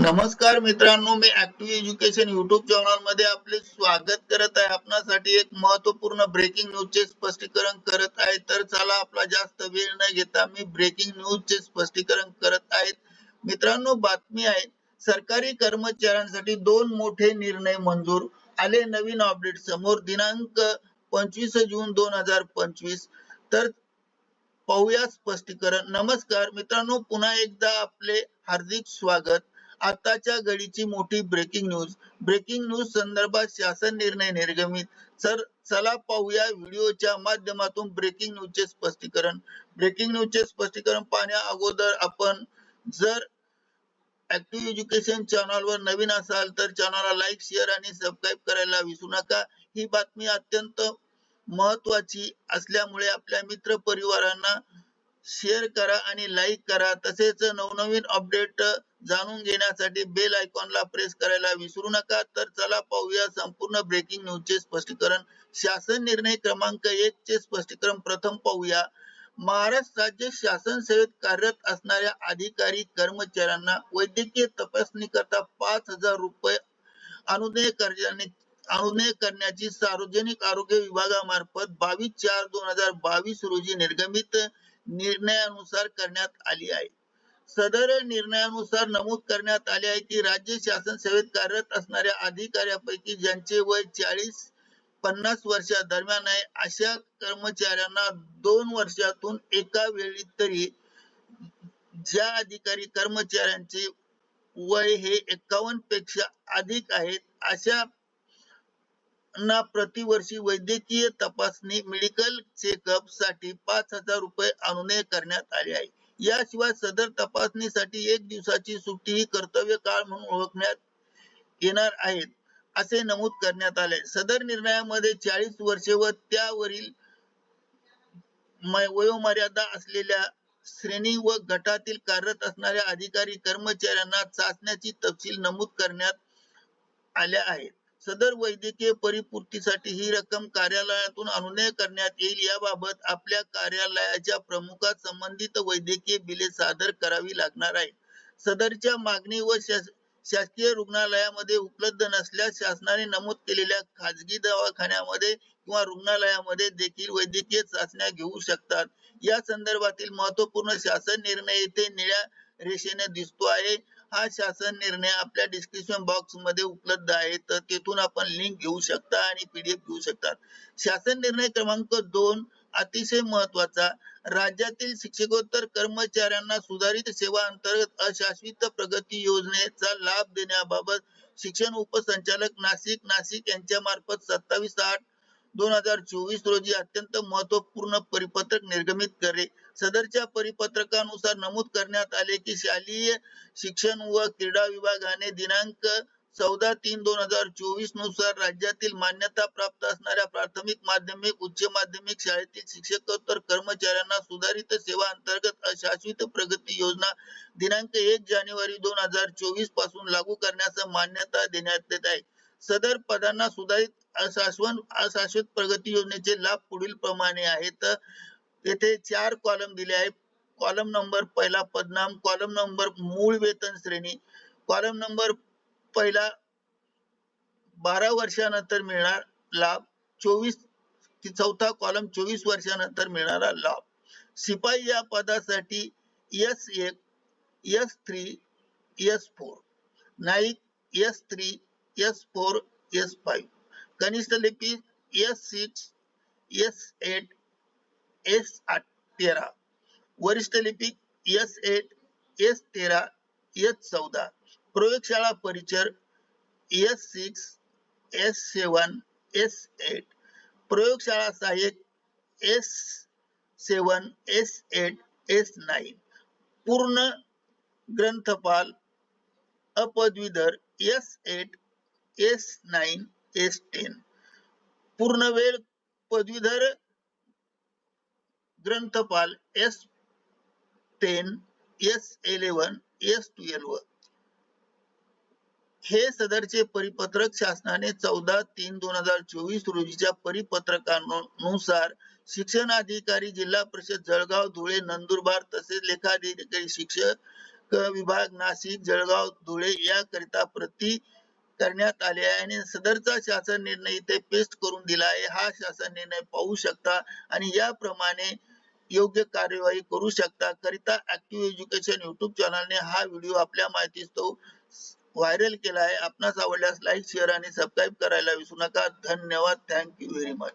नमस्कार मित्रांनो मी ऍक्टिव्ह एज्युकेशन युट्यूब चॅनलमध्ये आपले स्वागत करत आहे. आपणासाठी एक महत्त्वपूर्ण ब्रेकिंग न्यूज चे स्पष्टीकरण करत आहे. तर चला आपला जास्त वेळ न घेता मी ब्रेकिंग न्यूज चे स्पष्टीकरण करत आहे. मित्रांनो बातमी आहे. सरकारी कर्मचाऱ्यांसाठी दोन मोठे निर्णय मंजूर. आले नवीन अपडेट समोर. दिनांक पंचवीस जून दोन हजार पंचवीस. तर पाहूया स्पष्टीकरण. नमस्कार मित्रांनो पुन्हा एकदा आपले हार्दिक स्वागत. आताच्या घडीची मोठी ब्रेकिंग न्यूज ब्रेकिंग न्यूज संदर्भात शासन निर्णय निर्गमित. सर चला पाहूया व्हिडिओच्या माध्यमातून ब्रेकिंग न्यूजचे स्पष्टीकरण. ब्रेकिंग न्यूजचे स्पष्टीकरण पाहण्या अगोदर आपण जर ऍक्टिव्ह एज्युकेशन चॅनलवर नवीन असाल तर चॅनलला लाईक शेअर आणि सबस्क्राईब करायला विसरू नका. ही बातमी अत्यंत महत्वाची असल्यामुळे आपल्या मित्र परिवारांना शेअर करा आणि लाईक करा. तसेच नवनवीन अपडेट जाणून घेण्यासाठी बेल आयकॉनला प्रेस करायला विसरू नका. तर चला पाहूया संपूर्ण ब्रेकिंग न्यूजचे स्पष्टीकरण. शासन निर्णय क्रमांक एक चे स्पष्टीकरण. प्रथम पाहूया. महाराष्ट्र राज्य शासन सेवेत कार्यरत असणाऱ्या अधिकारी कर्मचाऱ्यांना वैद्यकीय तपासणी करता पाच हजार रुपये अनुदेय करण्याने करण्याची सार्वजनिक आरोग्य विभागामार्फत बावीस चार दोन हजार बावीस रोजी निर्गमित निर्णयानुसार करण्यात आली आहे. सदर निर्णयानुसार नमूद करण्यात आले आहे की राज्य शासन सेवेत कार्यरत असणाऱ्या अधिकाऱ्यापैकी ज्यांचे वय चाळीस पन्नास वर्षा दरम्यान आहे अशा कर्मचाऱ्यांना दोन वर्षातून एका वेळी तरी ज्या अधिकारी कर्मचाऱ्यांचे वय हे एकावन्नपेक्षा अधिक आहेत अशा ना प्रतिवर्षी वैद्यकीय तपासणी मेडिकल चेकअपसाठी पाच हजार रुपये अनुने करण्यात आले आहे. याशिवाय सदर तपासणीसाठी एक दिवसाची सुट्टी ही कर्तव्य काळ म्हणून ओळखण्यात येणार आहेत असे नमूद करण्यात आले. सदर निर्णयामध्ये चाळीस वर्षे व त्यावरील वयोमर्यादा असलेल्या श्रेणी व गटातील कार्यरत असणाऱ्या अधिकारी कर्मचाऱ्यांना चाचण्याची तपशील नमूद करण्यात आल्या आहेत. सदर वैद्यकीय परिपूर्तीसाठी ही रक्कम कार्यालयातून अनुनय करण्यात येईल. याबाबत आपल्या कार्यालयाच्या प्रमुखात संबंधित वैद्यकीय बिले सादर करावी लागणार आहे सदरच्या मागणी व शासकीय रुग्णालयामध्ये उपलब्ध नसल्यास शासनाने नमूद केलेल्या खाजगी दवाखान्यामध्ये किंवा रुग्णालयामध्ये देखील वैद्यकीय चाचण्या घेऊ शकतात. या संदर्भातील महत्त्वपूर्ण शासन निर्णय येथे निळ्या रेषेने दिसतो आहे. हा शासन निर्णय आपल्या डिस्क्रिप्शन बॉक्समध्ये उपलब्ध आहे. तर तेथून आपण लिंक घेऊ शकता आणि पीडीएफ घेऊ शकता. शासन निर्णय क्रमांक दोन अतिशय महत्त्वाचा राज्यातील शिक्षकोत्तर कर्मचाऱ्यांना सुधारित सेवा अंतर्गत अशाश्वित प्रगती योजनेचा लाभ देण्याबाबत शिक्षण उपसंचालक नाशिक नाशिक यांच्या मार्फत सत्तावीस आठ दोन हजार चोवीस रोजी अत्यंत महत्त्वपूर्ण परिपत्रक निर्गमित करे. सदरच्या परिपत्रकानुसार नमूद करण्यात आले की शालेय शिक्षण व क्रीडा विभागाने दिनांक चौदा तीन दोन हजार चोवीसनुसार राज्यातील मान्यता प्राप्त असणाऱ्या प्राथमिक माध्यमिक उच्च माध्यमिक शाळेतील शिक्षकोत्तर कर्मचाऱ्यांना सुधारित सेवा अंतर्गत अशाश्वित प्रगती योजना दिनांक एक जानेवारी दोन हजार चोवीसपासून लागू करण्यास मान्यता देण्यात येत आहे. सदर पदांना सुधारित शाश्वत अशाश्वत प्रगती योजनेचे लाभ पुढील प्रमाणे आहेत. येथे चार कॉलम दिले आहे कॉलम नंबर पहिला पदनाम कॉलम नंबर मूळ वेतन श्रेणी. कॉलम नंबर पहिला बारा वर्षानंतर मिळणार लाभ. चोवीस चौथा कॉलम चोवीस वर्षानंतर मिळणारा लाभ. शिपाई या पदासाठी एस एक S three S four Naik S three S four S five कनिष्ठ लिपी S six S eight S आठ तेरा. वरिष्ठ लिपी एस एट एस तेरा एस चौदा. प्रयोगशाळा परिचर S six S seven S eight प्रयोगशाळा सहाय्यक S seven S eight S nine पूर्ण ग्रंथपाल अपदवीधर S eight S nine S ten पूर्ण वेळ पदवीधर ग्रंथपाल S ten S eleven S twelve हे सदरचे परिपत्रक शासनाने चौदा तीन दोन हजार चोवीस रोजीच्या परिपत्रकानुसार शिक्षण अधिकारी जिल्हा परिषद जळगाव धुळे नंदुरबार तसेच लेखाधिकारी शिक्षक विभाग नाशिक जळगाव धुळे याकरिता प्रति करण्यात आले आहे आणि सदरचा शासन निर्णय इथे पेस्ट करून दिला आहे. हा शासन निर्णय पाहू शकता आणि याप्रमाणे योग्य कार्यवाही करू शकता. करिता ऍक्टिव्ह एज्युकेशन युट्यूब चॅनलने हा व्हिडिओ आपल्या माहितीस तो व्हायरल केला आहे. आपणास आवडल्यास लाईक शेअर आणि सबस्क्राईब करायला विसरू नका. धन्यवाद. Thank you very much